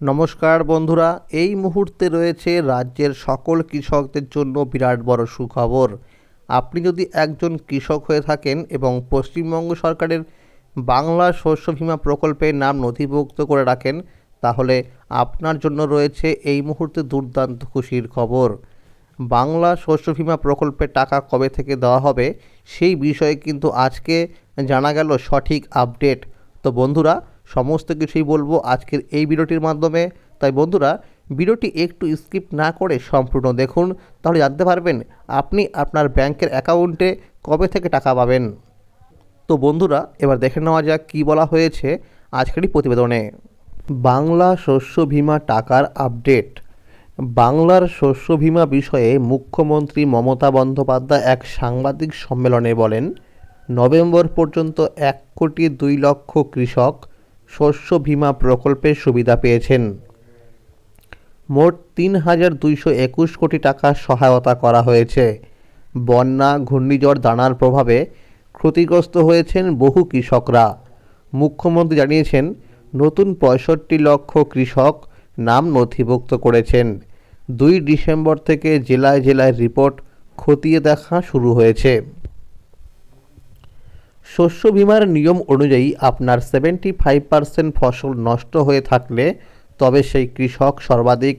নমস্কার বন্ধুরা, এই মুহূর্তে রয়েছে রাজ্যের সকল কৃষকদের জন্য বিরাট বড় সুখবর। আপনি যদি একজন কৃষক হয়ে থাকেন এবং পশ্চিমবঙ্গ সরকারের বাংলা শস্য বীমা প্রকল্পের নাম নথিভুক্ত করে রাখেন, তাহলে আপনার জন্য রয়েছে এই মুহূর্তে দুর্দান্ত খুশির খবর। বাংলা শস্য বীমা প্রকল্পের টাকা কবে থেকে দেওয়া হবে, সেই বিষয়ে কিন্তু আজকে জানা গেল সঠিক আপডেট। তো বন্ধুরা সমস্ত কিছুই বলব আজকের এই ভিডিওটির মাধ্যমে। তাই বন্ধুরা, ভিডিওটি একটু স্কিপ না করে সম্পূর্ণ দেখুন, তাহলে জানতে পারবেন আপনি আপনার ব্যাংকের অ্যাকাউন্টে কবে থেকে টাকা পাবেন। তো বন্ধুরা, এবার দেখে নেওয়া যাক কী বলা হয়েছে আজকের এই প্রতিবেদনে। বাংলা শস্য বীমা টাকার আপডেট। বাংলার শস্য বীমা বিষয়ে মুখ্যমন্ত্রী মমতা বন্দ্যোপাধ্যায় এক সাংবাদিক সম্মেলনে বলেন, নভেম্বর পর্যন্ত এক কোটি দুই লক্ষ কৃষক শস্য বীমা প্রকল্পের সুবিধা পেয়েছেন। মোট তিন হাজার দুইশো একুশ কোটি টাকা সহায়তা করা হয়েছে। বন্যা, ঘূর্ণিঝড়, দানার প্রভাবে ক্ষতিগ্রস্ত হয়েছেন বহু কৃষকরা। মুখ্যমন্ত্রী জানিয়েছেন, নতুন পঁয়ষট্টি লক্ষ কৃষক নাম নথিভুক্ত করেছেন। দুই ডিসেম্বর থেকে জেলায় জেলায় রিপোর্ট খতিয়ে দেখা শুরু হয়েছে। শস্য বিমার নিয়ম অনুযায়ী আপনার সেভেন্টি ফাইভ পার্সেন্ট ফসল নষ্ট হয়ে থাকলে তবে সেই কৃষক সর্বাধিক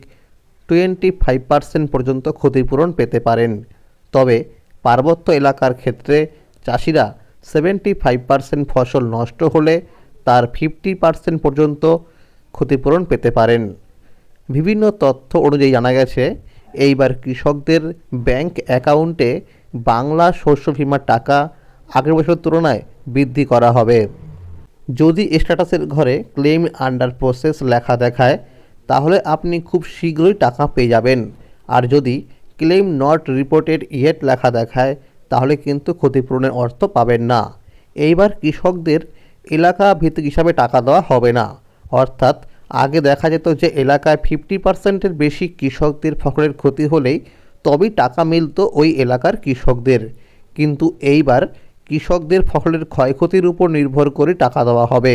টোয়েন্টি ফাইভ পার্সেন্ট পর্যন্ত ক্ষতিপূরণ পেতে পারেন। তবে পার্বত্য এলাকার ক্ষেত্রে চাষিরা সেভেন্টি ফাইভ পার্সেন্ট ফসল নষ্ট হলে তার ফিফটি পার্সেন্ট পর্যন্ত ক্ষতিপূরণ পেতে পারেন। বিভিন্ন তথ্য অনুযায়ী জানা গেছে, এইবার কৃষকদের ব্যাংক অ্যাকাউন্টে বাংলা শস্য বীমার টাকা আগের বছর তুলনায় বৃদ্ধি করা হবে। যদি স্ট্যাটাসের ঘরে ক্লেম আন্ডার প্রসেস লেখা দেখায়, তাহলে আপনি খুব শীঘ্রই টাকা পেয়ে যাবেন। আর যদি ক্লেম নট রিপোর্টেড ইয়েট লেখা দেখায়, তাহলে কিন্তু ক্ষতিপূরণের অর্থ পাবেন না। এইবার কৃষকদের এলাকা ভিত্তিক হিসাবে টাকা দেওয়া হবে না। অর্থাৎ আগে দেখা যেত যে এলাকায় ফিফটি পার্সেন্টের বেশি কৃষকদের ফসলের ক্ষতি হলেই তবেই টাকা মিলতো ওই এলাকার কৃষকদের। কিন্তু এইবার কৃষকদের ফসলের ক্ষয়ক্ষতির উপর নির্ভর করে টাকা দেওয়া হবে।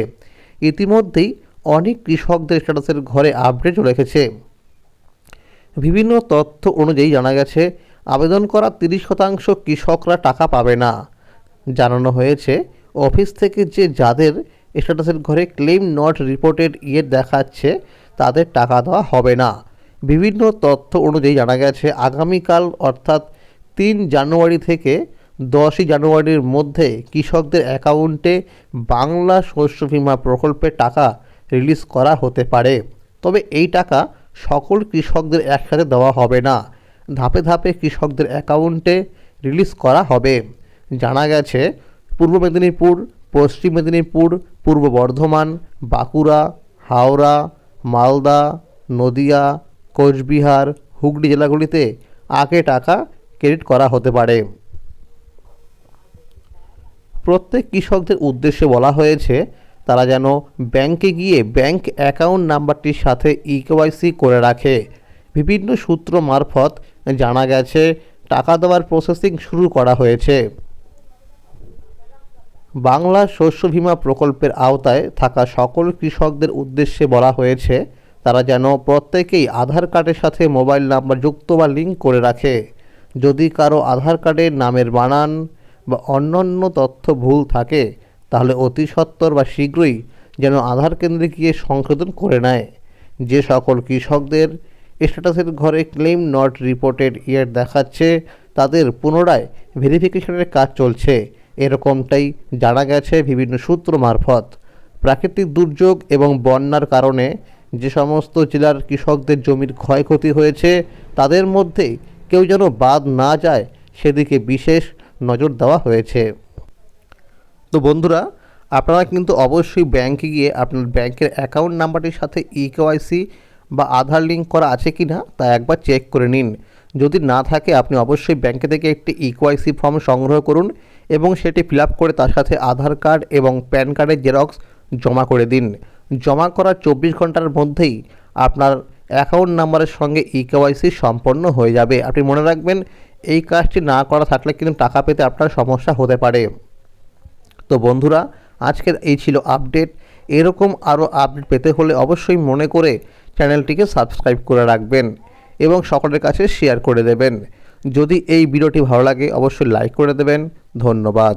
ইতিমধ্যেই অনেক কৃষকদের স্ট্যাটাসের ঘরে আপডেট রেখেছে বিভিন্ন তথ্য অনুযায়ী জানা গেছে, আবেদন করা তিরিশ শতাংশ কৃষকরা টাকা পাবে না। জানানো হয়েছে, অফিস থেকে যে যাদের স্ট্যাটাসের ঘরে ক্লেম নট রিপোর্টেড ইয়ে দেখাচ্ছে, তাদের টাকা দেওয়া হবে না। বিভিন্ন তথ্য অনুযায়ী জানা গেছে, আগামীকাল অর্থাৎ তিন জানুয়ারি থেকে দশই জানুয়ারির মধ্যে কৃষকদের অ্যাকাউন্টে বাংলা শস্য বীমা প্রকল্পের টাকা রিলিজ করা হতে পারে। তবে এই টাকা সকল কৃষকদের একসাথে দেওয়া হবে না। ধাপে ধাপে কৃষকদের অ্যাকাউন্টে রিলিজ করা হবে। জানা গেছে, পূর্ব মেদিনীপুর, পশ্চিম মেদিনীপুর, পূর্ব বর্ধমান, বাঁকুড়া, হাওড়া, মালদা, নদিয়া, কোচবিহার, হুগলি জেলাগুলিতে আগে টাকা ক্রেডিট করা হতে পারে। প্রত্যেক কৃষকদের উদ্দেশ্যে বলা হয়েছে, তারা যেন ব্যাংকে গিয়ে ব্যাংক অ্যাকাউন্ট নাম্বারটির সাথে ইকেওয়াইসি করে রাখে। বিভিন্ন সূত্র মারফত জানা গেছে, টাকা দেওয়ার প্রসেসিং শুরু করা হয়েছে। বাংলা শস্য বীমা প্রকল্পের আওতায় থাকা সকল কৃষকদের উদ্দেশ্যে বলা হয়েছে, তারা যেন প্রত্যেকেই আধার কার্ডের সাথে মোবাইল নাম্বার যুক্ত বা লিঙ্ক করে রাখে। যদি কারও আধার কার্ডের নামের বানান বা অন্যান্য তথ্য ভুল থাকে, তাহলে অতি সত্বর বা শীঘ্রই যেন আধার কেন্দ্রে গিয়ে সংশোধন করে নেয়। যে সকল কৃষকদের স্ট্যাটাসের ঘরে ক্লেম নট রিপোর্টেড ইয়ার দেখাচ্ছে, তাদের পুনরায় ভেরিফিকেশনের কাজ চলছে। এরকমটাই জানা গেছে বিভিন্ন সূত্র মারফত। প্রাকৃতিক দুর্যোগ এবং বন্যার কারণে যে সমস্ত জেলার কৃষকদের জমির ক্ষয়ক্ষতি হয়েছে, তাদের মধ্যে কেউ যেন বাদ না যায়, সেদিকে বিশেষ নজর দেওয়া হয়েছে। তো বন্ধুরা, আপনারা কিন্তু অবশ্যই ব্যাংকে গিয়ে আপনার ব্যাংকের অ্যাকাউন্ট নাম্বারটির সাথে ইকেওয়াইসি বা আধার লিঙ্ক করা আছে কি না তা একবার চেক করে নিন। যদি না থাকে, আপনি অবশ্যই ব্যাংকে থেকে একটি ইকেওয়াইসি ফর্ম সংগ্রহ করুন এবং সেটি ফিল করে তার সাথে আধার কার্ড এবং প্যান কার্ডের জেরক্স জমা করে দিন। জমা করার চব্বিশ ঘণ্টার মধ্যেই আপনার অ্যাকাউন্ট নাম্বারের সঙ্গে ইকেওয়াইসি সম্পন্ন হয়ে যাবে। আপনি মনে রাখবেন এই কাজটি না করা থাকলে কিন্তু টাকা পেতে আপনার সমস্যা হতে পারে। তো বন্ধুরা, আজকের এই ছিল আপডেট। এরকম আরও আপডেট পেতে হলে অবশ্যই মনে করে চ্যানেলটিকে সাবস্ক্রাইব করে রাখবেন এবং সকলের কাছে শেয়ার করে দেবেন। যদি এই ভিডিওটি ভালো লাগে, অবশ্যই লাইক করে দেবেন। ধন্যবাদ।